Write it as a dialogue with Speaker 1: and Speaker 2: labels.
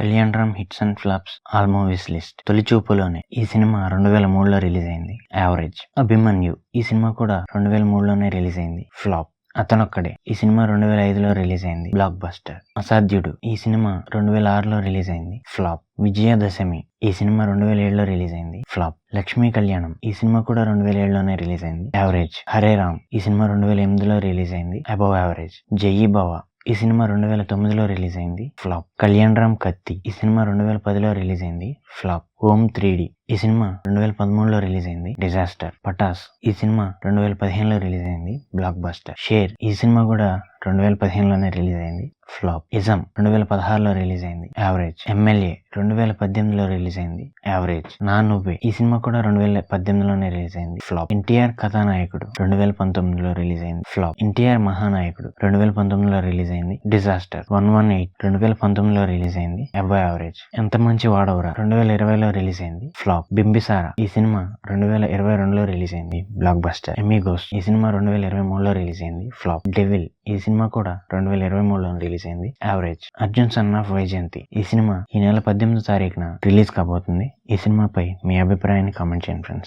Speaker 1: Kalyan Ram hits and flops all movies list తొలి చూపులోనే ఈ cinema రెండు వేల మూడులో రిలీజ్ అయింది. యావరేజ్. అభిమన్యు. ఈ సినిమా కూడా రెండు వేల మూడులోనే రిలీజ్ అయింది. ఫ్లాప్. అతనొక్కడే. ఈ సినిమా రెండు వేల ఐదులో రిలీజ్ అయింది. Blockbuster Asadhyudu. ఈ సినిమా రెండు వేల ఆరులో రిలీజ్ అయింది. ఫ్లాప్. విజయదశమి. ఈ సినిమా రెండు వేల ఏడులో రిలీజ్ అయింది. ఫ్లాప్. లక్ష్మీ కళ్యాణం. ఈ సినిమా కూడా రెండు వేల ఏడులోనే రిలీజ్ అయింది. యావరేజ్. హరే రామ్. ఈ సినిమా రెండు వేల ఎనిమిదిలో రిలీజ్ అయింది. Above average. జయీ భవ ఈ సినిమా రెండు వేల తొమ్మిదిలో రిలీజ్ అయింది ఫ్లాప్. కళ్యాణ్ రామ్ కత్తి. ఈ సినిమా రెండు వేల పదిలో రిలీజ్ అయింది ఫ్లాప్. ఓం త్రీ ఈ సినిమా రెండు వేల పదమూడులో రిలీజ్ అయింది డిజాస్టర్. పటాస్. ఈ సినిమా రెండు వేల పదిహేనులో రిలీజ్ అయింది బ్లాక్ బస్టర్. షేర్. ఈ సినిమా కూడా రెండు వేల పదిహేనులోనే రిలీజ్ అయింది ఫ్లాప్. ఇజం రెండు వేల పదహారులో రిలీజ్ అయింది యావరేజ్. ఎమ్మెల్యే రెండు వేల పద్దెనిమిదిలో రిలీజ్ అయింది యావరేజ్. నా నువ్వే. ఈ సినిమా కూడా రెండు వేల పద్దెనిమిదిలోనే రిలీజ్ అయింది ఫ్లాప్. ఎన్టీఆర్ కథానాయకుడు రెండు వేల పంతొమ్మిదిలో రిలీజ్ అయింది ఫ్లాప్. ఎన్టీఆర్ మహానాయకుడు రెండు వేల పంతొమ్మిదిలో రిలీజ్ అయింది డిజాస్టర్. వన్ వన్ ఎయిట్ రెండు వేల పంతొమ్మిదిలో రిలీజ్ అయింది అబౌవ్ యావరేజ్. ఎంత మంచి వాడవరా. రెండు వేల ఇరవైలో రిలీజ్ అయింది ఫ్లాప్. బింబిసారా. ఈ సినిమా రెండు వేల ఇరవై రెండులో రిలీజ్ అయింది బ్లాక్ బస్టర్. ఎమిగోస్ ఈ సినిమా రెండు వేల ఇరవై మూడులో రిలీజ్ అయింది ఫ్లాప్. డెవిల్. ఈ సినిమా కూడా రెండు వేల ఇరవై మూడులో రిలీజ్ రిలీజ్ అయింది average Arjun son of Vyjayanthi. ఈ సినిమా ఈ నెల పద్దెనిమిదో తారీఖున రిలీజ్ కాబోతుంది. ఈ సినిమాపై మీ అభిప్రాయాన్ని కామెంట్ చేయండి ఫ్రెండ్స్